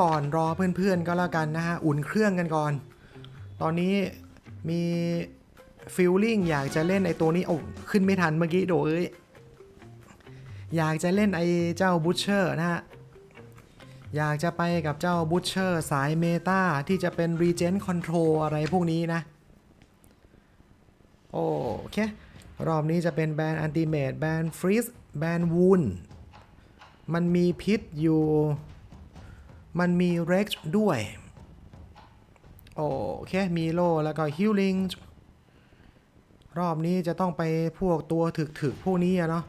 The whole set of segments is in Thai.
ก่อนรอเพื่อนๆก็แล้วกันนะฮะ อุ่นเครื่องกันก่อน ตอนนี้มีฟิลลิ่งอยากจะเล่นไอตัวนี้โอ้ขึ้นไม่ทันเมื่อกี้โดเอ้ย อยากจะเล่นไอเจ้าบูชเชอร์นะฮะ อยากจะไปกับเจ้าบูชเชอร์สายเมตาที่จะเป็น Regen Control อะไรพวกนี้นะ โอเค รอบนี้จะเป็นแบนอันติเมตแบนฟรีสแบนวูนมันมีพิษอยู่ มันมีเร็กด้วย โอเค มีโลแล้วก็ฮิลลิงรอบนี้จะต้องไปพวกตัวถึกๆพวกนี้อะเนาะ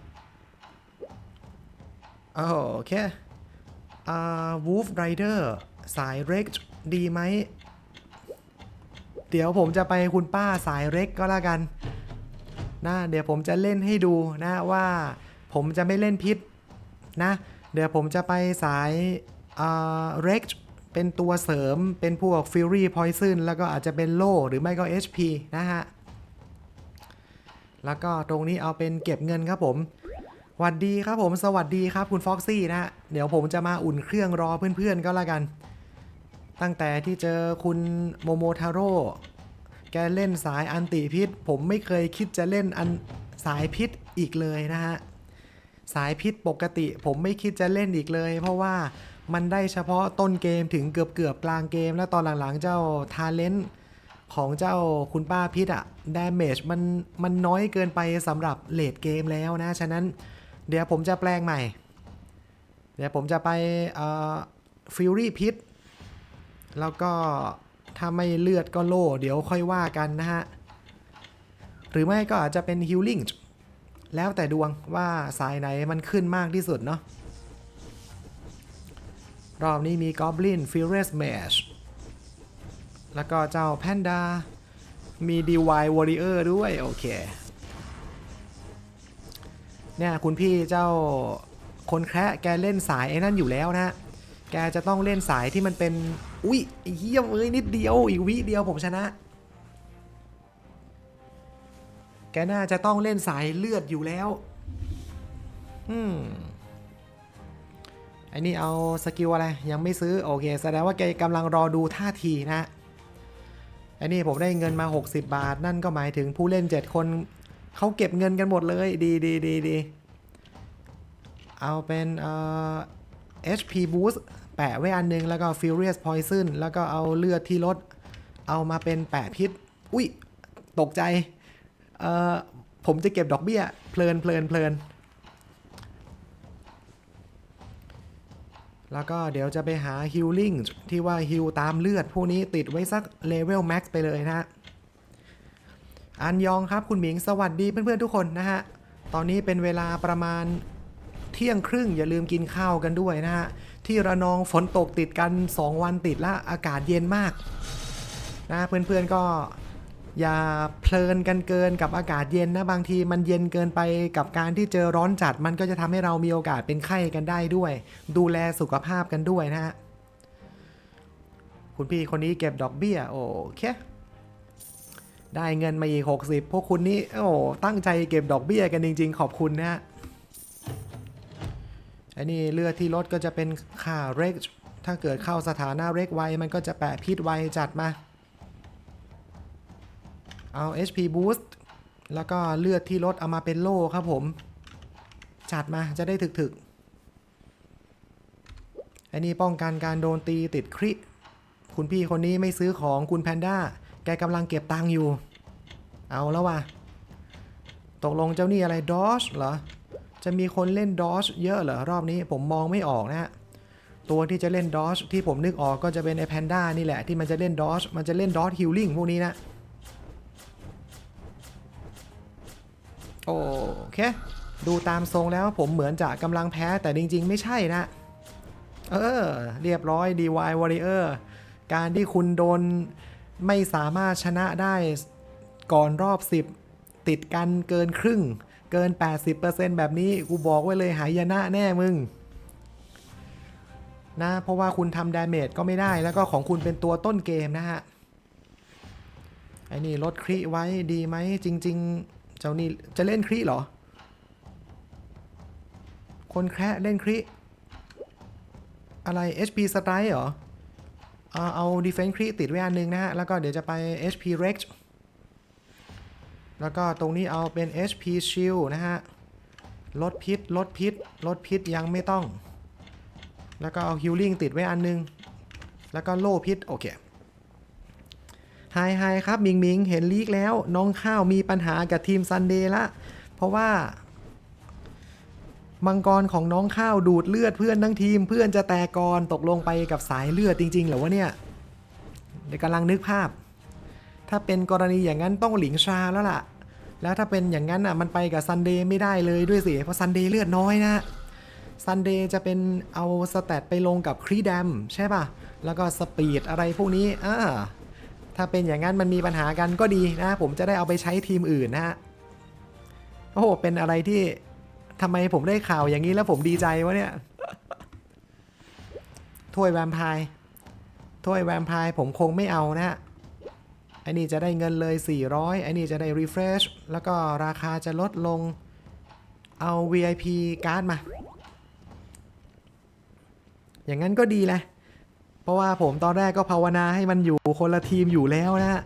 โอเคอ่าวูฟไรเดอร์สายเร็กดีไหม เดี๋ยวผมจะไปคุณป้าสายเร็กก็แล้วกันนะเดี๋ยวผมจะเล่นให้ดูนะว่าผมจะไม่เล่นพิษนะ เดี๋ยวผมจะไปสาย เร็กเป็นตัวเสริมเป็นพวก Fury Poison แล้วก็อาจจะเป็นโล่หรือไม่ก็ HP นะฮะ แล้วก็ตรงนี้เอาเป็นเก็บเงินครับผมสวัสดีครับผมสวัสดีครับคุณฟ็อกซี่นะฮะ เดี๋ยวผมจะมาอุ่นเครื่องรอเพื่อนๆก็แล้วกัน ตั้งแต่ที่เจอคุณโมโมทาโร่แกเล่นสายอันติพิษ ผมไม่เคยคิดจะเล่นอันสายพิษอีกเลยนะฮะ สายพิษปกติผมไม่คิดจะเล่นอีกเลย เพราะว่า มันได้เฉพาะต้นเกมถึงเกือบเกือบกลางเกม แล้วตอนหลังๆ เจ้าทาเลนต์ของเจ้าคุณป้าพิษอะดาเมจมันมันน้อยเกินไปสำหรับเลดเกมแล้วนะ ฉะนั้นเดี๋ยวผมจะแปลงใหม่ เดี๋ยวผมจะไปฟิวรี่พิษแล้วก็ถ้าไม่เลือดก็โล่ เดี๋ยวค่อยว่ากันนะฮะ หรือไม่ก็อาจจะเป็นฮิลลิ่งแล้วแต่ดวงว่าสายไหนมันขึ้นมากที่สุดเนาะ รอบนี้มี Goblin Furious Mage แล้วก็เจ้า Panda มี DY Warrior ด้วย โอเค เนี่ยคุณพี่เจ้าคนแคระแกเล่นสายไอ้นั่นอยู่แล้วนะ แกจะต้องเล่นสายที่มันเป็น อุ๊ยอ้เหี้ยเอ้ยนิดเดียว อีกวิเดียวผมชนะ แกน่าจะต้องเล่นสายเลือดอยู่แล้ว อืม ไอ้นี่เอาสกิลอะไรยังไม่ซื้อโอเคแสดงว่าแกกำลังรอดูท่าทีนะไอ้นี่ผมได้เงินมา 60 บาท นั่นก็หมายถึงผู้เล่น 7 คนเขาเก็บเงินกันหมดเลยดีดีดีดีเอาเป็นเอ่อ HP boost แปะไว้อันหนึง แล้วก็ Furious Poison แล้วก็เอาเลือดที่ลด เอามาเป็นแปะพิษ อุ้ย ตกใจ เอ่อ ผมจะเก็บดอกเบี้ย เพลินเพลินเพลิน แล้วก็เดี๋ยวจะไปหาฮิลลิ่งที่ว่าฮิลตามเลือด พวกนี้ติดไว้สักเลเวลแม็กซ์ไปเลยนะฮะ อันยองครับคุณหมิงสวัสดีเพื่อนๆทุกคนนะฮะ ตอนนี้เป็นเวลาประมาณเที่ยงครึ่งอย่าลืมกินข้าวกันด้วยนะฮะ ที่ระนองฝนตกติดกัน 2 วันติดละอากาศเย็นมากนะเพื่อนๆก็ อย่าเพลินกันเกินกับอากาศเย็นนะบางทีมันเย็นเกินไปกับการที่เจอร้อนจัด มันก็จะทำให้เรามีโอกาสเป็นไข้กันได้ด้วย ดูแลสุขภาพกันด้วยนะฮะคุณพี่คนนี้เก็บดอกเบี้ยโอเคได้เงินมาอีก60 พวกคุณนี่โอ้ตั้งใจเก็บดอกเบี้ยกันจริง ๆ ขอบคุณนะฮะไอ้นี่เลือดที่ลดก็จะเป็นค่าเร็กถ้าเกิดเข้าสถานะเร็กไวมันก็จะแปะพิษไวจัดมา เอา HP boost แล้วก็เลือดที่ลดเอามาเป็นโล่ครับผม จัดมาจะได้ถึกๆไอ้นี่ป้องกันการโดนตีติดคริคุณพี่คนนี้ไม่ซื้อของคุณแพนด้า แกกำลังเก็บตังค์อยู่ เอาแล้วว่ะ ตกลงเจ้านี่อะไรดอชเหรอ จะมีคนเล่นดอชเยอะเหรอ รอบนี้ผมมองไม่ออกนะฮะ ตัวที่จะเล่นดอชที่ผมนึกออกก็จะเป็นไอแพนด้านี่แหละที่มันจะเล่นดอชมันจะเล่นดอชฮิลลิ่งพวกนี้นะ โอเค ดูตามทรงแล้วผมเหมือนจะกำลังแพ้แต่จริง ๆ ไม่ใช่นะ เออ เรียบร้อย DY Warrior การที่คุณโดนไม่สามารถชนะได้ก่อนรอบ 10 ติดกันเกินครึ่ง เกิน 80%แบบนี้ กูบอกไว้เลยหายนะแน่มึงนะเพราะว่าคุณทำดาเมจก็ไม่ได้แล้วก็ของคุณเป็นตัวต้นเกมนะฮะไอ้นี่ลดคริไว้ดีไหมจริง ๆ เจ้านี่จะเล่นคริเหรอ คนแคระเล่นคริอะไร HP Strike เหรอ เอาเอา Defense Crit ติดไว้อันหนึงนะฮะ แล้วก็เดี๋ยวจะไป HP Rex แล้วก็ตรงนี้เอาเป็น HP Shield นะฮะ ลดพิษ ลดพิษ ลดพิษยังไม่ต้อง แล้วก็เอา Healing ติดไว้อันหนึง แล้วก็โล่พิษ โอเค ไฮไฮครับมิงมิงเห็นลีกแล้ว น้องข้าวมีปัญหากับทีมซันเดย์ละ เพราะว่า มังกรของน้องข้าวดูดเลือดเพื่อนทั้งทีมเพื่อนจะแตกกรตกลงไปกับสายเลือดจริงๆเหรอวะเนี่ยเดี๋ยวกำลังนึกภาพ ถ้าเป็นกรณีอย่างนั้นต้องหลิงชาแล้วล่ะ แล้วถ้าเป็นอย่างนั้นอะมันไปกับซันเดย์ไม่ได้เลยด้วยสิเพราะซันเดย์เลือดน้อยนะซันเดย์จะเป็นเอาสแตทไปลงกับครีแดมใช่ป่ะแล้วก็สปีดอะไรพวกนี้อ่า ถ้าเป็นอย่างนั้นมันมีปัญหากันก็ดีนะ ผมจะได้เอาไปใช้ทีมอื่นนะฮะโอ้โหเป็นอะไรที่ทำไมผมได้ข่าวอย่างนี้แล้วผมดีใจวะเนี่ยถ้วยแวมไพร์ถ้วยแวมไพร์ผมคงไม่เอานะฮะไอ้นี่จะได้เงินเลย 400ไอ้นี่จะได้ refresh แล้วก็ราคาจะลดลงเอา VIP การ์ดมา อย่างนั้นก็ดีแหละ เพราะว่าผมตอนแรกก็ภาวนาให้มันอยู่คนละทีมอยู่แล้วนะ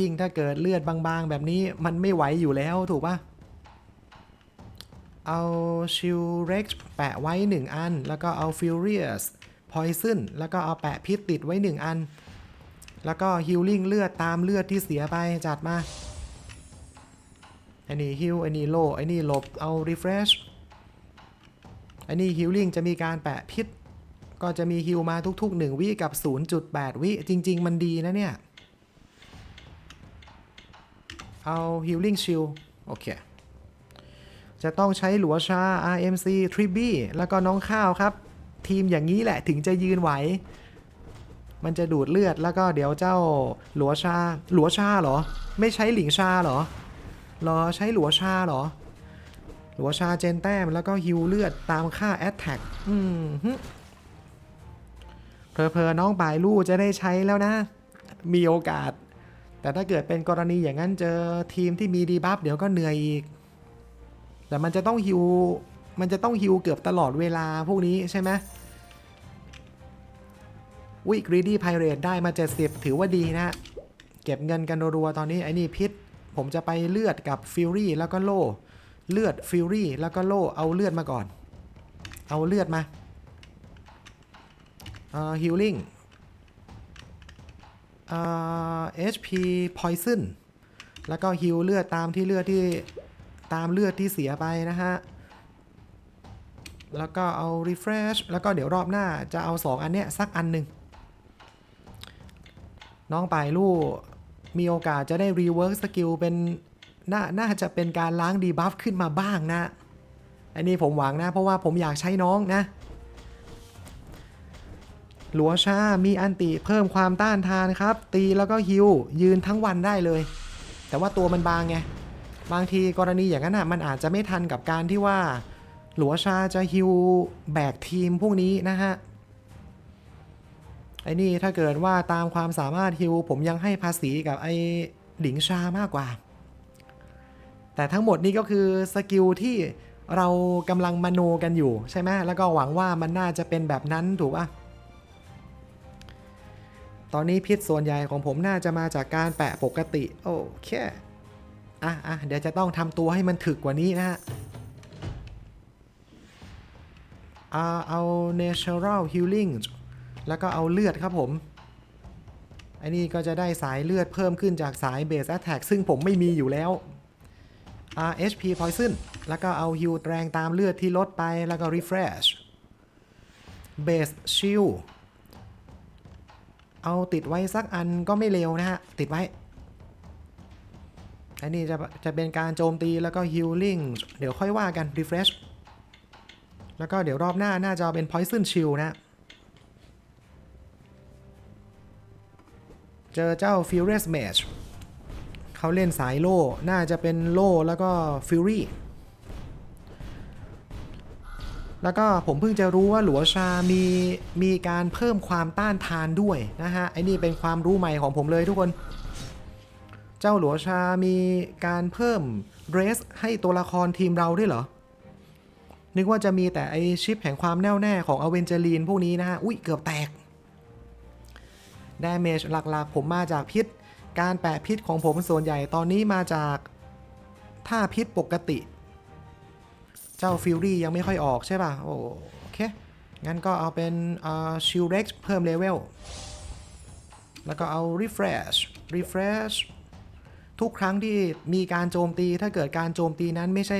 ยิ่งถ้าเกิดเลือดบางๆ แบบนี้มันไม่ไหวอยู่แล้วถูกปะเอาชิลเร็กแปะไว้ 1 อัน แล้วก็เอา Furious Poison แล้วก็เอาแปะพิษติดไว้ 1 อัน แล้วก็ Healing เลือดตามเลือดที่เสียไปจัดมาอันนี้ Heal อันนี้ Low อันนี้หลบเอา Refresh อันนี้ Healing จะมีการแปะพิษ ก็จะมี Heal มาทุก ๆ 1 วิกับ 0.8 วิจริง ๆ มันดีนะเนี่ย เอา Healing Shield โอเค จะต้องใช้หลัวชา RMC t r i b y แล้วก็น้องข้าวครับ ทีมอย่างนี้แหละถึงจะยืนไหว มันจะดูดเลือดแล้วก็เดี๋ยวเจ้าหลัวชาหลัวชาเหรอ ไม่ใช้หลิงชาเหรอหรอใช้หลัวชาเหรอหลัวชาเจนแต้มแล้วก็ฮิวเลือดตามค่าแอตแทกอืม เพอๆน้องปลายลู่จะได้ใช้แล้วนะ มีโอกาส แต่ถ้าเกิดเป็นกรณีอย่างนั้นเจอทีมที่มีดีบัฟเดี๋ยวก็เหนื่อยอีก แต่มันจะต้องฮิว มันจะต้องฮิวเกือบตลอดเวลาพวกนี้ใช่ไหมวิกรีดี้ไพเรตได้มา 70 ถือว่าดีนะ เก็บเงินกันรัวๆตอนนี้ไอ้นี่พิษ ผมจะไปเลือดกับฟิลรี่แล้วก็โล่เลือดฟิลรี่แล้วก็โล่เอาเลือดมาก่อน เอาเลือดมา อ่อฮิลลิ่งเอ่อ HP poison แล้วก็ฮิลเลือดตามที่เลือดที่ตามเลือดที่เสียไปนะฮะ แล้วก็เอา refresh แล้วก็เดี๋ยวรอบหน้าจะเอา 2 อันเนี้ยสักอันหนึ่งน้องปลายลู่มีโอกาสจะได้ rework skill เป็นน่าน่าจะเป็นการล้าง debuff ขึ้นมาบ้างนะ อันนี้ผมหวังนะ เพราะว่าผมอยากใช้น้องนะ หลัวชา มีอันติเพิ่มความต้านทานครับ ตีแล้วก็ฮิวยืนทั้งวันได้เลย แต่ว่าตัวมันบางไง บางทีกรณีอย่างนั้นอะมันอาจจะไม่ทันกับการที่ว่า หลัวชาจะฮิวแบกทีมพวกนี้นะฮะ ไอ้นี่ถ้าเกิดว่าตามความสามารถฮิวผมยังให้ภาษีกับไอ้หลิงชามากกว่า แต่ทั้งหมดนี้ก็คือสกิลที่เรากำลังมโนกันอยู่ใช่ไหมแล้วก็หวังว่ามันน่าจะเป็นแบบนั้นถูกป่ะ ตอนนี้พิษส่วนใหญ่ของผมน่าจะมาจากการแปะปกติ โอเค อะอะเดี๋ยวจะต้องทำตัวให้มันถึกกว่านี้นะฮะเอาเอา natural healing แล้วก็เอาเลือดครับผมไอ้นี่ก็จะได้สายเลือดเพิ่มขึ้นจากสาย base attack ซึ่งผมไม่มีอยู่แล้วอ่า HP poison แล้วก็เอา heal แรงตามเลือดที่ลดไปแล้วก็ refresh base shield เอาติดไว้สักอันก็ไม่เร็วนะฮะ ติดไว้ อันนี้จะจะเป็นการโจมตีแล้วก็ healing เดี๋ยวค่อยว่ากัน refresh แล้วก็เดี๋ยวรอบหน้าน่าจะเป็น poison shield นะ เจอเจ้า furious mage เขาเล่นสายโล่ น่าจะเป็นโล่แล้วก็ fury แล้วก็ผมเพิ่งจะรู้ว่าหลัวชา มีมีการเพิ่มความต้านทานด้วยนะฮะไอ้นี่เป็นความรู้ใหม่ของผมเลยทุกคน เจ้าหลัวชา มีการเพิ่มเรสให้ตัวละครทีมเราด้วยเหรอ นึกว่าจะมีแต่ไอชิปแห่งความแน่วแน่ของอเวนเจลีนพวกนี้นะฮะ อุ้ยเกือบแตกดาเมจหลักๆ ผมมาจากพิษ การแปะพิษของผมส่วนใหญ่ตอนนี้มาจากท่าพิษปกติ เจ้าฟิลลี่ยังไม่ค่อยออกใช่ป่ะ โอเค งั้นก็เอาเป็นชิลเร็กเพิ่มเลเวล แล้วก็เอา refresh refresh ทุกครั้งที่มีการโจมตี ถ้าเกิดการโจมตีนั้นไม่ใช่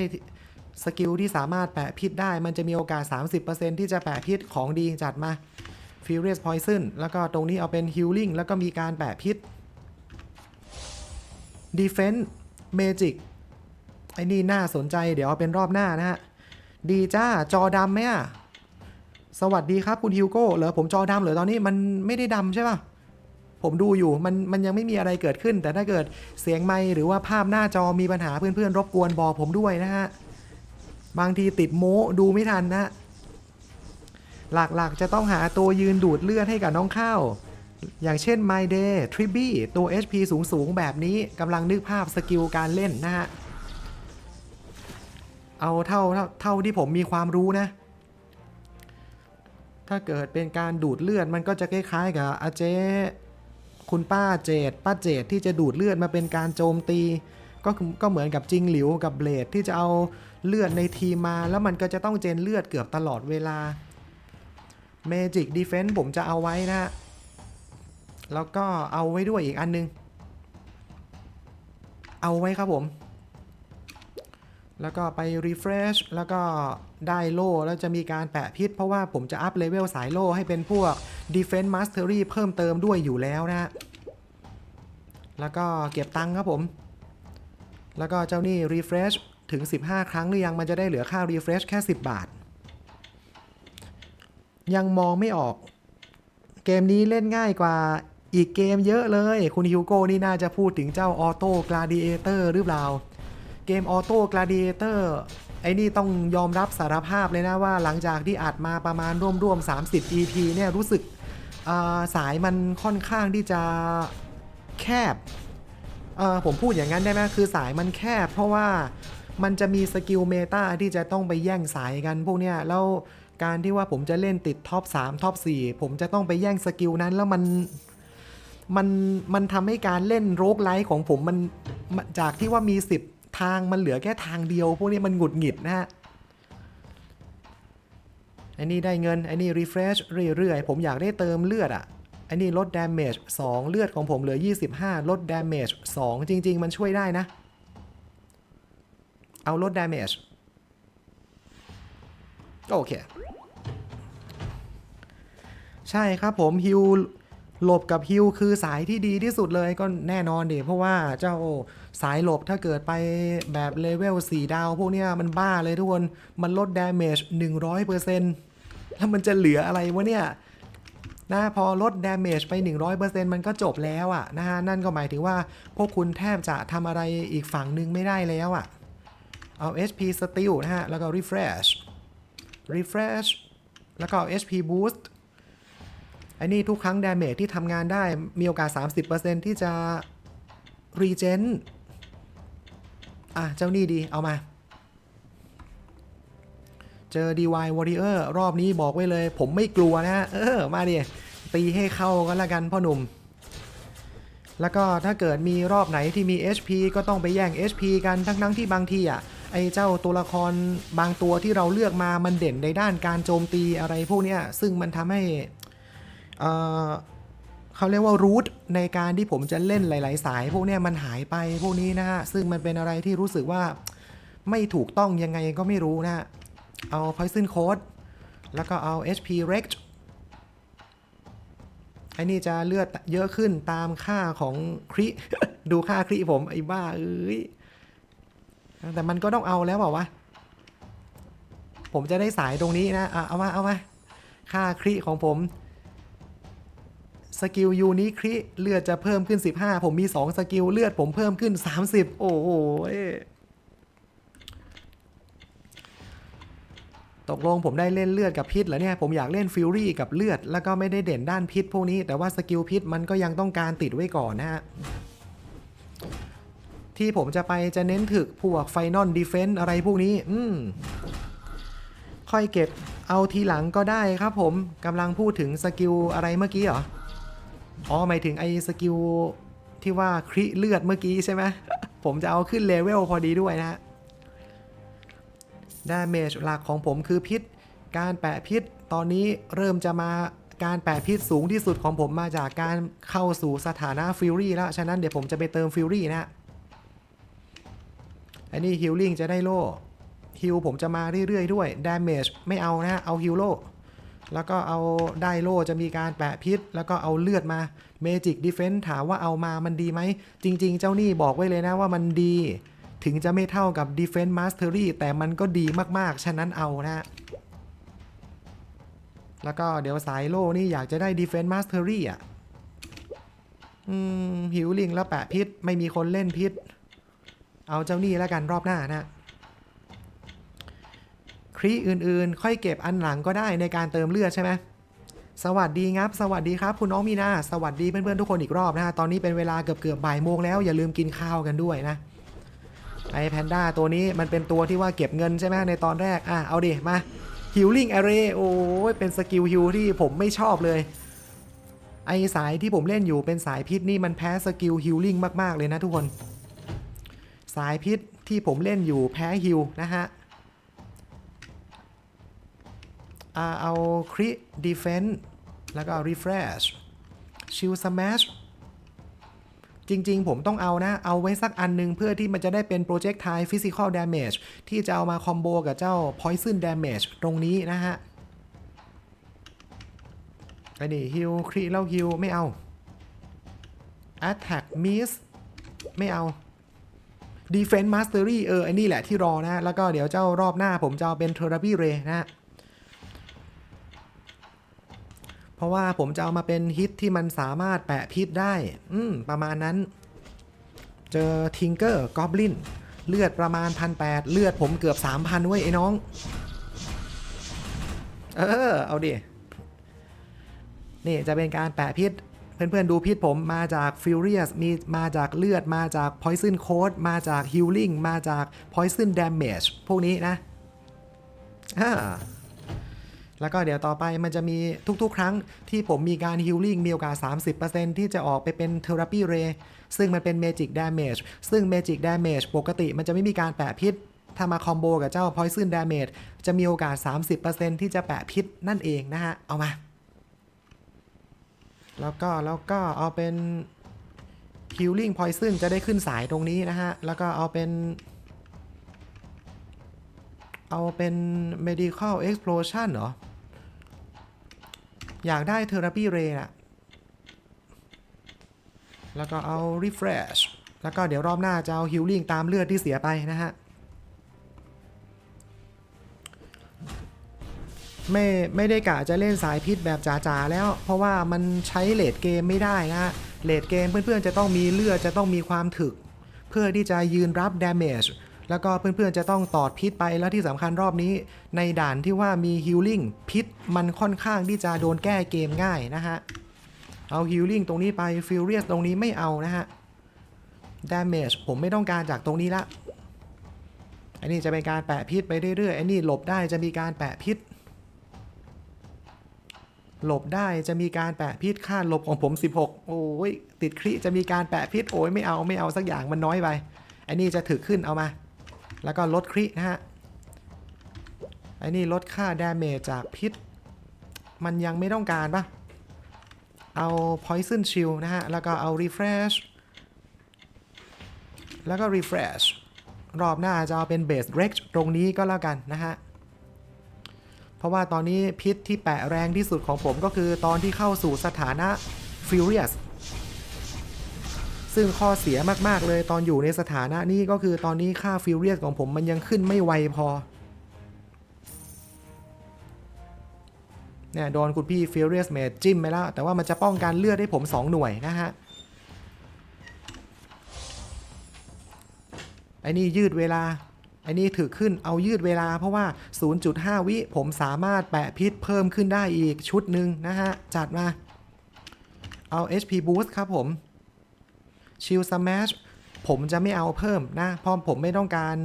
สกิลที่สามารถแปะพิษได้ มันจะมีโอกาส 30%ที่จะแปะพิษของดีจัดมา Furious Poison แล้วก็ตรงนี้เอาเป็น Healing แล้วก็มีการแปะพิษ Defense Magic ไอ้นี่น่าสนใจเดี๋ยวเอาเป็นรอบหน้านะฮะ ดีจ้าจอดำไหมอะสวัสดีครับคุณฮิวโก้เหรอผมจอดำเหรอตอนนี้มันไม่ได้ดำใช่ป่ะผมดูอยู่มันมันยังไม่มีอะไรเกิดขึ้น แต่ถ้าเกิดเสียงไมค์หรือว่าภาพหน้าจอมีปัญหาเพื่อนๆรบกวนบอกผมด้วยนะฮะบางทีติดโม้ดูไม่ทันนะ หลักๆจะต้องหาตัวยืนดูดเลือดให้กับน้องข้าว อย่างเช่น My Day t r i b b y ตัว HP สูงๆ แบบนี้กำลังนึกภาพสกิลการเล่นนะฮะ เอาเท่าเท่าเท่าที่ผมมีความรู้นะ ถ้าเกิดเป็นการดูดเลือดมันก็จะคล้ายๆกับอาเจคุณป้าเจดป้าเจดที่จะดูดเลือดมาเป็นการโจมตี ก็ก็เหมือนกับจิงหลิวกับเบลดที่จะเอาเลือดในทีมา แล้วมันก็จะต้องเจนเลือดเกือบตลอดเวลา Magic Defense ผมจะเอาไว้นะ แล้วก็เอาไว้ด้วยอีกอันนึง เอาไว้ครับผม แล้วก็ไป refresh แล้วก็ได้โล่แล้วจะมีการแปะพิษ เพราะว่าผมจะอัพเลเวลสายโล่ให้เป็นพวก defense mastery เพิ่มเติมด้วยอยู่แล้วนะ แล้วก็เก็บตังค์ครับผม แล้วก็เจ้านี่ refresh ถึง 15 ครั้งหรือยังมันจะได้เหลือค่า refresh แค่ 10 บาท ยังมองไม่ออก เกมนี้เล่นง่ายกว่าอีกเกมเยอะเลย คุณฮิวโก้นี่น่าจะพูดถึงเจ้า Auto Gladiator หรือเปล่า เกม Auto Gladiator ไอ้นี่ต้องยอมรับสารภาพเลยนะว่าหลังจากที่อัดมาประมาณร่วมๆ 30 EP เนี่ยรู้สึกสายมันค่อนข้างที่จะแคบผมพูดอย่างนั้นได้ไหมคือสายมันแคบ เพราะว่ามันจะมีสกิลเมตาที่จะต้องไปแย่งสายกันพวกเนี้ยแล้วการที่ว่าผมจะเล่นติดท็อป3ท็อป4ผมจะต้องไปแย่งสกิลนั้นแล้วมันมันมันทำให้การเล่นโรกไลท์ของผมมันจากที่ว่ามี 10 ทางมันเหลือแค่ทางเดียว พวกนี้มันหงุดหงิดนะฮะไอ้นี่ได้เงินไอ้นี่ refresh เรื่อยๆ ผมอยากได้เติมเลือดอะไอ้นี่ลด damage 2เลือดของผมเหลือ 25 ลด damage 2จริง ๆ มันช่วยได้นะ เอาลด damage โอเค ใช่ครับผมฮิว หลบกับฮิวคือสายที่ดีที่สุดเลยก็แน่นอนเดี๋เพราะว่าเจ้าสายหลบถ้าเกิดไปแบบเลเวล4ดาว พวกเนี้ยมันบ้าเลยทุกคน มันลดดาเมจ100%แล้วมันจะเหลืออะไรวะเนี่ยนะพอลดดาเมจไป 100%มันก็จบแล้วอะนะฮะนั่นก็หมายถึงว่าพวกคุณแทบจะทำอะไรอีกฝั่งหนึ่งไม่ได้แล้วอะเอา HP Steel นะฮะ แล้วก็ Refresh Refresh แล้วก็เอา HP Boost ไอ้นี่ทุกครั้ง damage ที่ทำงานได้มีโอกาส 30%ที่จะ regen อะ เจ้านี่ดี เอามา เจอ DY Warrior รอบนี้บอกไว้เลย ผมไม่กลัวนะ เออ มาดิ ตีให้เข้ากันละกันพ่อหนุ่ม แล้วก็ถ้าเกิดมีรอบไหนที่มี HP ก็ต้องไปแย่ง HP กันทั้งๆที่บางทีอะ ไอ้เจ้าตัวละครบางตัวที่เราเลือกมามันเด่นในด้านการโจมตีอะไรพวกเนี้ย ซึ่งมันทำให้ เขาเรียกว่ารูทในการที่ผมจะเล่นหลาย ๆ สาย พวกนี้มันหายไปพวกนี้นะฮะ ซึ่งมันเป็นอะไรที่รู้สึกว่าไม่ถูกต้องยังไงก็ไม่รู้นะฮะ เอา Poison Code แล้วก็เอา HP Rect ไอ้นี่จะเลือดเยอะขึ้นตามค่าของคริ ดูค่าคริผมไอ้บ้าเอ้ย แต่มันก็ต้องเอาแล้วเปล่าวะ ผมจะได้สายตรงนี้นะอะเอามาเอามาค่าคริของผม สกิลยูนิคริเลือดจะเพิ่มขึ้น 15 ผมมี 2 สกิลเลือดผมเพิ่มขึ้น 30 โอ้โหตกลงผมได้เล่นเลือดกับพิษเหรอเนี่ย ผมอยากเล่นฟิวรี่กับเลือด แล้วก็ไม่ได้เด่นด้านพิษพวกนี้ แต่ว่าสกิลพิษมันก็ยังต้องการติดไว้ก่อนนะฮะ ที่ผมจะไปจะเน้นถึกพวกไฟนอลดีเฟนต์อะไรพวกนี้ อืม ค่อยเก็บเอาทีหลังก็ได้ครับผมกำลังพูดถึงสกิลอะไรเมื่อกี้เหรอ อ๋อหมายถึงไอ้สกิลที่ว่าคริเลือดเมื่อกี้ใช่ไหมผมจะเอาขึ้นเลเวลพอดีด้วยนะฮะดาเมจหลักของผมคือพิษ การแปะพิษ ตอนนี้เริ่มจะมาการแปะพิษสูงที่สุดของผมมาจากการเข้าสู่สถานะฟิวรี่แล้ว ฉะนั้นเดี๋ยวผมจะไปเติมฟิวรี่นะฮะอันนี้ฮิลลิ่งจะได้โล่ฮิลผมจะมาเรื่อยๆด้วยดาเมจไม่เอานะฮะเอาฮิลโล่ แล้วก็เอาได้โล่จะมีการแปะพิษ แล้วก็เอาเลือดมาเมจิกดิเฟน s ์ถามว่าเอามามันดีไหม จริง ๆ เจ้านี่บอกไว้เลยนะว่ามันดี ถึงจะไม่เท่ากับ Defense Mastery แต่มันก็ดีมากๆ ฉะนั้นเอานะ แล้วก็เดี๋ยวสายโล่นี่อยากจะได้ Defense Mastery อะ อืม หิวลิงแล้วแปะพิษ ไม่มีคนเล่นพิษ เอาเจ้านี่แล้วกันรอบหน้านะ ครีอื่นๆ ค่อยเก็บอันหลังก็ได้ในการเติมเลือดใช่ไหมสวัสดีครับสวัสดีครับ คุณน้องมีนาสวัสดีเพื่อนๆทุกคนอีกรอบนะฮะตอนนี้เป็นเวลาเกือบเกือบบ่ายโมงแล้วอย่าลืมกินข้าวกันด้วยนะไอแพนด้าตัวนี้มันเป็นตัวที่ว่าเก็บเงินใช่ไหมในตอนแรกอะเอาดิมา Healing Array โอ้ยเป็นสกิลฮิลที่ผมไม่ชอบเลยไอสายที่ผมเล่นอยู่เป็นสายพิษนี่มันแพ้สกิลฮิลลิ่งมากๆเลยนะทุกคน สายพิษที่ผมเล่นอยู่แพ้ฮิลนะฮะ อ่า เอาคริดีเฟน s ์แล้วก็ refresh ชิลสแมชจริง ๆ ผมต้องเอานะ เอาไว้สักอันหนึงเพื่อที่มันจะได้เป็น projectile physical damage ที่จะเอามาคอมโบกับเจ้า poison damage ตรงนี้นะฮะไอ้นี่ฮิลคริแล้วฮิลไม่เอา attack miss ไม่เอา defense mastery เออไอ้นี่แหละที่รอนะ แล้วก็เดี๋ยวเจ้ารอบหน้าผมจะเอาเป็น therapy ray นะฮะ เพราะว่าผมจะเอามาเป็นฮิตที่มันสามารถแปะพิษได้ อืม ประมาณนั้น เจอทิงเกอร์กอบลิน เลือดประมาณพันแปดเลือดผมเกือบ3,000เว้ยไอ้น้อง เออ เอาดิ นี่จะเป็นการแปะพิษ เพื่อนๆดูพิษผมมาจาก Furious มีมาจากเลือดมาจาก Poison Code มาจาก Healing มาจาก Poison Damage พวกนี้นะอ่า แล้วก็เดี๋ยวต่อไปมันจะมีทุกๆ ครั้งที่ผมมีการฮิลลิ่งมีโอกาส 30%ที่จะออกไปเป็นเทอราปีเรซึ่งมันเป็นเมจิกดาเมจซึ่งเมจิกดาเมจปกติมันจะไม่มีการแปะพิษ ถ้ามาคอมโบกับเจ้า Poison Damage จะมีโอกาส 30%ที่จะแปะพิษนั่นเองนะฮะ เอามา แล้วก็แล้วก็เอาเป็น Healing Poison จะได้ขึ้นสายตรงนี้นะฮะ แล้วก็เอาเป็นเอาเป็น medical explosion เหรอ อยากได้ therapy ray อะแล้วก็เอา refresh แล้วก็เดี๋ยวรอบหน้าจะเอา healing ตามเลือดที่เสียไปนะฮะ ไม่ไม่ได้กะจะเล่นสายพิษแบบจ๋าๆแล้ว เพราะว่ามันใช้เลดเกมไม่ได้นะฮะเลดเกมเพื่อนๆจะต้องมีเลือดจะต้องมีความถึก เพื่อที่จะยืนรับ damage แล้วก็เพื่อนๆจะต้องตอดพิษไปแล้วที่สำคัญรอบนี้ ในด่านที่ว่ามีฮิลลิ่งพิษมันค่อนข้างที่จะโดนแก้เกมง่ายนะฮะ เอาฮิลลิ่งตรงนี้ไปฟิลเรียสตรงนี้ไม่เอานะฮะ damage ผมไม่ต้องการจากตรงนี้ละอันนี้จะเป็นการแปะพิษไปเรื่อยๆอันนี้หลบได้จะมีการแปะพิษ หลบได้จะมีการแปะพิษค่าหลบของผม 16 โอ้ยติดคริจะมีการแปะพิษโอ้ยไม่เอาไม่เอาสักอย่างมันน้อยไปอันนี้จะถึกขึ้นเอามา แล้วก็ลดครินะฮะไอ้นี่ลดค่าดาเมจจากพิษ มันยังไม่ต้องการปะเอา poison shield นะฮะ แล้วก็เอา refresh แล้วก็ refresh รอบหน้าจะเอาเป็น base rect ตรงนี้ก็แล้วกันนะฮะ เพราะว่าตอนนี้พิษที่แปะแรงที่สุดของผมก็คือตอนที่เข้าสู่สถานะ furious ซึ่งข้อเสียมากๆเลยตอนอยู่ในสถานะนี้ก็คือตอนนี้ค่าฟิวเรียสของผมมันยังขึ้นไม่ไวพอเนี่ยโดนคุณพี่ฟิวเรียสเมจจิ้มไปแล้ว แต่ว่ามันจะป้องกันเลือดให้ผม 2 หน่วยนะฮะไอ้นี่ยืดเวลาไอ้นี่ถือขึ้นเอายืดเวลาเพราะว่า 0.5 วิผมสามารถแปะพิษเพิ่มขึ้นได้อีกชุดหนึ่งนะฮะ จัดมา เอา HP boost ครับผม ชิลสแมชผมจะไม่เอาเพิ่มนะเพราะผมไม่ต้องการ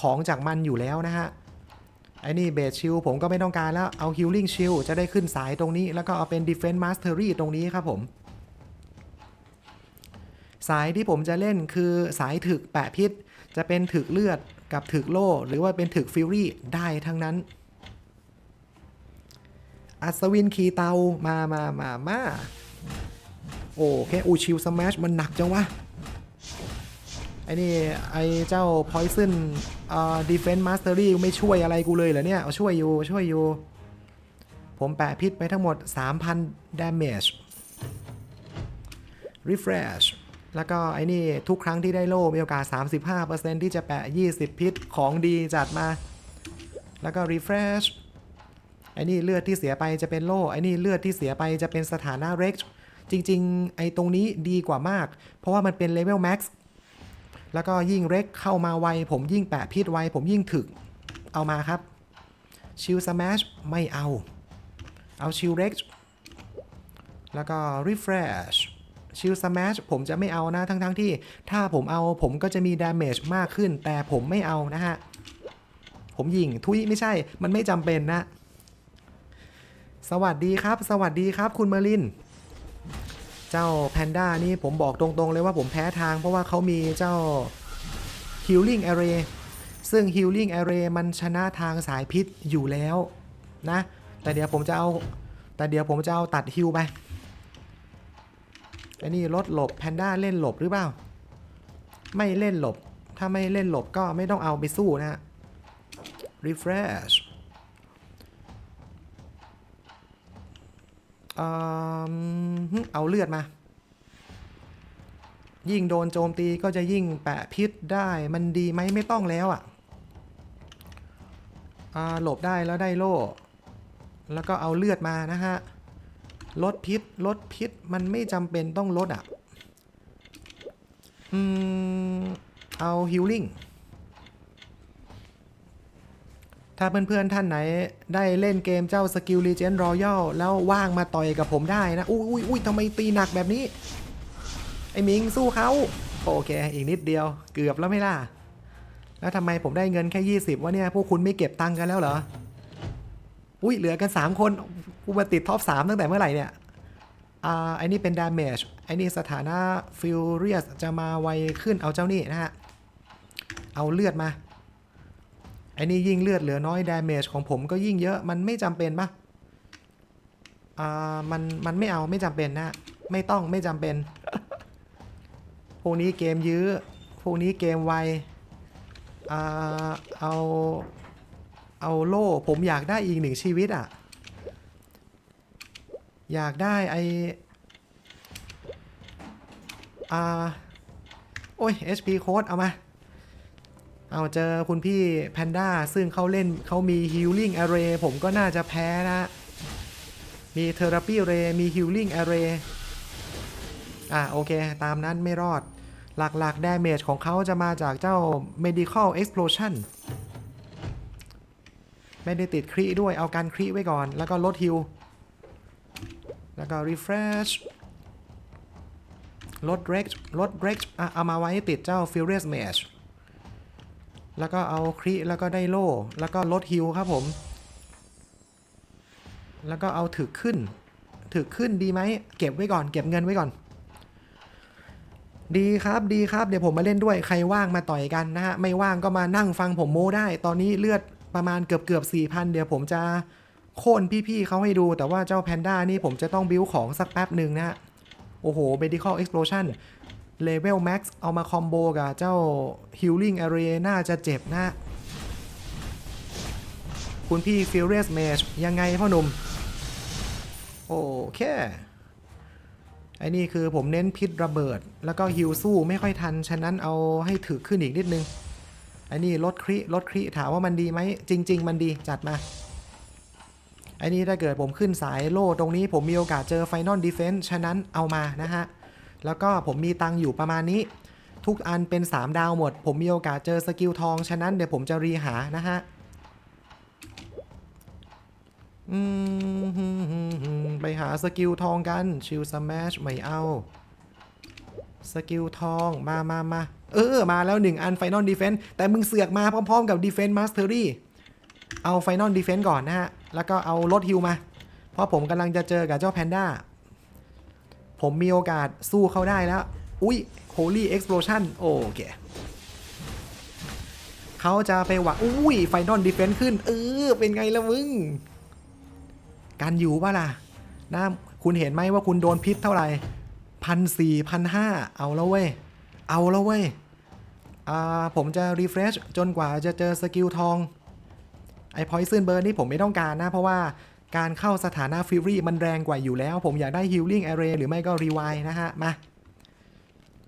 ของจากมันอยู่แล้วนะฮะไอ้นี่เบสชิลผมก็ไม่ต้องการแล้วเอาฮิลลิ่งชิลจะได้ขึ้นสายตรงนี้ แล้วก็เอาเป็น Defense Mastery ตรงนี้ครับผม สายที่ผมจะเล่นคือสายถึกแปะพิษ จะเป็นถึกเลือดกับถึกโล่ หรือว่าเป็นถึกฟิวรี่ได้ทั้งนั้น อัศวินคีเตามามามามา โอ้แค่อูชิลสมัชมันหนักจังวะไอ้นี่ไอ้เจ้า Poison อ่า Defense Mastery ไม่ช่วยอะไรกูเลยเหรอเนี่ยเอาช่วยอยู่ ช่วยอยู่ ผมแปะพิษไปทั้งหมด 3,000 damage refresh แล้วก็ไอ้นี่ทุกครั้งที่ได้โล่มีโอกาส 35%ที่จะแปะ 20 พิษของดีจัดมา แล้วก็ refresh ไอ้นี่เลือดที่เสียไปจะเป็นโล่ไอ้นี่เลือดที่เสียไปจะเป็นสถานะ r e x จริง ๆ ไอ้ตรงนี้ดีกว่ามาก เพราะว่ามันเป็น level max แล้วก็ยิ่งเร็กเข้ามาไว ผมยิ่งแปะพิษไว ผมยิ่งถึก เอามาครับ ชิลสแมชไม่เอา เอาชิลเร็กแล้วก็ refresh ชิลสแมชผมจะไม่เอานะ ทั้งๆทที่ ถ้าผมเอาผมก็จะมี damage มากขึ้น แต่ผมไม่เอานะฮะ ผมยิงทุยไม่ใช่ มันไม่จำเป็นนะ สวัสดีครับ สวัสดีครับคุณเมลิน เจ้าแพนด้านี่ผมบอกตรงๆเลยว่าผมแพ้ทางเพราะว่าเขามีเจ้า Healing Array ซึ่ง Healing Array มันชนะทางสายพิษอยู่แล้วนะ แต่เดี๋ยวผมจะเอา แต่เดี๋ยวผมจะเอาตัดฮิลไปไอ้นี่ลดหลบแพนด้าเล่นหลบหรือเปล่า ไม่เล่นหลบ ถ้าไม่เล่นหลบก็ไม่ต้องเอาไปสู้นะฮะ refresh เอิ่มหึเอาเลือดมา ยิ่งโดนโจมตีก็จะยิ่งแปะพิษได้มันดีไหมไม่ต้องแล้วอะ่ะอ่าหลบได้แล้วได้โล่ แล้วก็เอาเลือดมานะฮะ ลดพิษลดพิษมันไม่จำเป็นต้องลดอะ่ะ อืม เอาฮิลลิ่ง ถ้าเพื่อนๆท่านไหนได้เล่นเกมเจ้าสกิล Legend Royal แล้วว่างมาต่อยกับผมได้นะ อุ้ยอุ้ยอุ้ยทำไมตีหนักแบบนี้ ไอ้มิงสู้เขาโอเค อีกนิดเดียวเกือบแล้วไม่ล่ะ แล้วทำไมผมได้เงินแค่ 20วะเนี่ย พวกคุณไม่เก็บตังค์กันแล้วเหรอ อุ้ยเหลือกัน 3 คนกูมาติดท็อป 3 ตั้งแต่เมื่อไหร่เนี่ย อ่าไอ้นี่เป็น damage ไอ้นี่สถานะ furious จะมาไวขึ้นเอาเจ้านี่นะฮะ เอาเลือดมา ไอ้นี่ยิ่งเลือดเหลือน้อย damage ของผมก็ยิ่งเยอะมันไม่จำเป็นปะอ่ามันมันไม่เอาไม่จำเป็นนะไม่ต้องไม่จำเป็น พวกนี้เกมยื้อ พวกนี้เกมไวอ่าเอาเอาโล่ผมอยากได้อีกหนึ่งชีวิตอะ อยากได้ไออ่า โอ้ย HP code เอามา เอาเจอคุณพี่แพนด้าซึ่งเขาเล่นเขามี Healing Array ผมก็น่าจะแพ้นะ มี Therapy Ray มี Healing Array อะโอเค ตามนั้นไม่รอด หลักๆ Damage ของเขาจะมาจากเจ้า Medical Explosion ไม่ได้ติดครีด้วยเอาการครีไว้ก่อน แล้วก็ลดฮิลแล้วก็ Refresh ลด Rex ลด Rex อะเอามาไว้ติดเจ้า Furious Mage แล้วก็เอาคริแล้วก็ได้โล่ แล้วก็ลดฮิลครับผม แล้วก็เอาถึกขึ้น ถึกขึ้นดีไหม เก็บไว้ก่อน เก็บเงินไว้ก่อน ดีครับ ดีครับ เดี๋ยวผมมาเล่นด้วย ใครว่างมาต่อยกันนะฮะ ไม่ว่างก็มานั่งฟังผมโม้ได้ ตอนนี้เลือดประมาณเกือบเกือบสี่พันเดี๋ยวผมจะโค่นพี่ๆเขาให้ดู แต่ว่าเจ้าแพนด้านี่ผมจะต้องบิวของสักแป๊บหนึ่งนะฮะ โอ้โห medical explosion level max เอามาคอมโบกับเจ้า healing array น่าจะเจ็บนะ คุณพี่ furious mage ยังไงพ่อหนุ่ม โอเค ไอ้นี่คือผมเน้นพิษระเบิด แล้วก็ฮิลสู้ไม่ค่อยทัน ฉะนั้นเอาให้ถือขึ้นอีกนิดนึง ไอ้นี่ลดคริลดคริถามว่ามันดีไหม จริง ๆ มันดีจัดมาไอ้นี่ถ้าเกิดผมขึ้นสายโล่ตรงนี้ผมมีโอกาสเจอ Final Defense ฉะนั้นเอามานะฮะ แล้วก็ผมมีตังอยู่ประมาณนี้ ทุกอันเป็น 3 ดาวหมด ผมมีโอกาสเจอสกิลทอง ฉะนั้นเดี๋ยวผมจะรีหานะฮะไปหาสกิลทองกัน ชิลสแมชไม่เอา สกิลทองมามามาเออ มาแล้ว 1 อัน Final Defense แต่มึงเสือกมาพร้อมๆกับ Defense Mastery เอาไฟนอลดีเฟนต์ก่อนนะฮะ แล้วก็เอารถฮิวมา เพราะผมกำลังจะเจอกับเจ้าแพนด้า ผมมีโอกาสสู้เขาได้แล้ว อุ้ย Holy Explosion โอเคเขาจะไปหวังอุ้ยไฟนอลดีเฟนต์ขึ้น เออ เป็นไงละมึง การอยู่ป่ะล่ะนะคุณเห็นไหมว่าคุณโดนพิษเท่าไหร่พันสี่พันห้าเอาแล้วเว้ย เอาแล้วเว้ย อ่า ผมจะ refresh จนกว่าจะเจอสกิลทอง ไอ้ poison burn นี่ผมไม่ต้องการนะ เพราะว่า การเข้าสถานะ fury มันแรงกว่าอยู่แล้ว ผมอยากได้ healing array หรือไม่ก็ rewind นะฮะ มา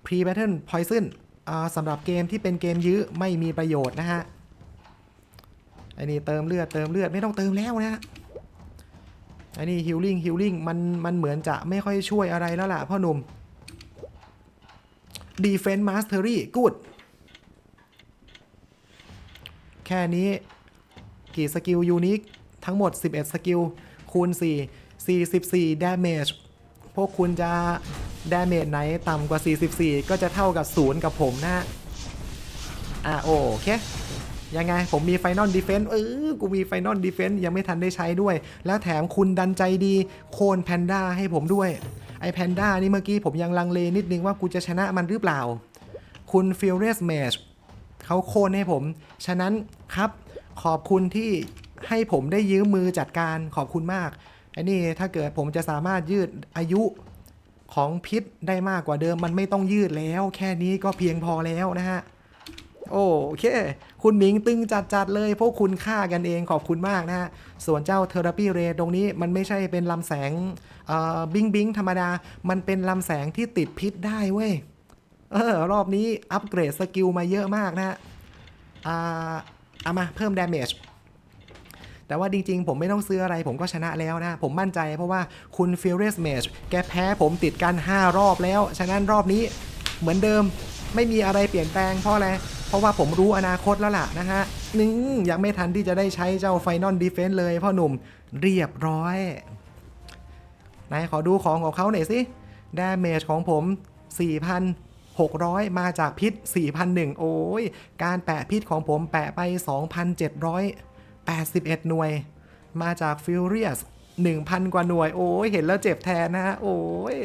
pre battle poison อ่าสำหรับเกมที่เป็นเกมยื้อไม่มีประโยชน์นะฮะไอ้นี่เติมเลือดเติมเลือดไม่ต้องเติมแล้วนะฮะไอ้นี่ healing healing มันมันเหมือนจะไม่ค่อยช่วยอะไรแล้วล่ะพ่อหนุ่ม defense mastery good แค่นี้กี่สกิลยูนิค ทั้งหมด 11 สกิล คูณ 4 44 damage พวกคุณจะ damage ไหนต่ำกว่า 44 ก็จะเท่ากับ 0 กับผมนะฮะ อะโอเคยังไง ผมมี Final Defense เออ กูมี Final Defense ยังไม่ทันได้ใช้ด้วย แล้วแถมคุณดันใจดี โคนแพนด้าให้ผมด้วย ไอแพนด้านี่เมื่อกี้ผมยังลังเลนิดนึงว่ากูจะชนะมันหรือเปล่า คุณ Furious Mage เขาโค่นให้ผม ฉะนั้นครับขอบคุณที่ ให้ผมได้ยืมมือจัดการขอบคุณมากไอ้นี่ถ้าเกิดผมจะสามารถยืดอายุของพิษได้มากกว่าเดิมมันไม่ต้องยืดแล้ว แค่นี้ก็เพียงพอแล้วนะฮะโอเค คุณหมิงตึงจัดๆเลย พวกคุณฆ่ากันเองขอบคุณมากนะฮะ ส่วนเจ้าเทอราปีเรตรงนี้มันไม่ใช่เป็นลำแสงบิงบิงธรรมดา มันเป็นลำแสงที่ติดพิษได้เว้ย เออ รอบนี้อัปเกรดสกิลมาเยอะมากนะฮะ อ่า เอามาเพิ่ม damage แต่ว่าจริงๆ ผมไม่ต้องซื้ออะไร ผมก็ชนะแล้วนะ ผมมั่นใจเพราะว่าคุณ Furious Mage แกแพ้ผมติดกัน 5 รอบแล้ว ฉะนั้นรอบนี้เหมือนเดิมไม่มีอะไรเปลี่ยนแปลงเพราะอะไร เพราะว่าผมรู้อนาคตแล้วล่ะนะฮะนึงยังไม่ทันที่จะได้ใช้เจ้า Final Defense เลยพ่อหนุ่มเรียบร้อยไหนขอดูของของเขาหน่อยสิ Damage ของผม 4,600 มาจากพิษ 4,001 โอ้ย การแปะพิษของผมแปะไป 81 หน่วย มาจาก Furious 1,000 กว่าหน่วย โอ้ยเห็นแล้วเจ็บแทนนะฮะโอ้ย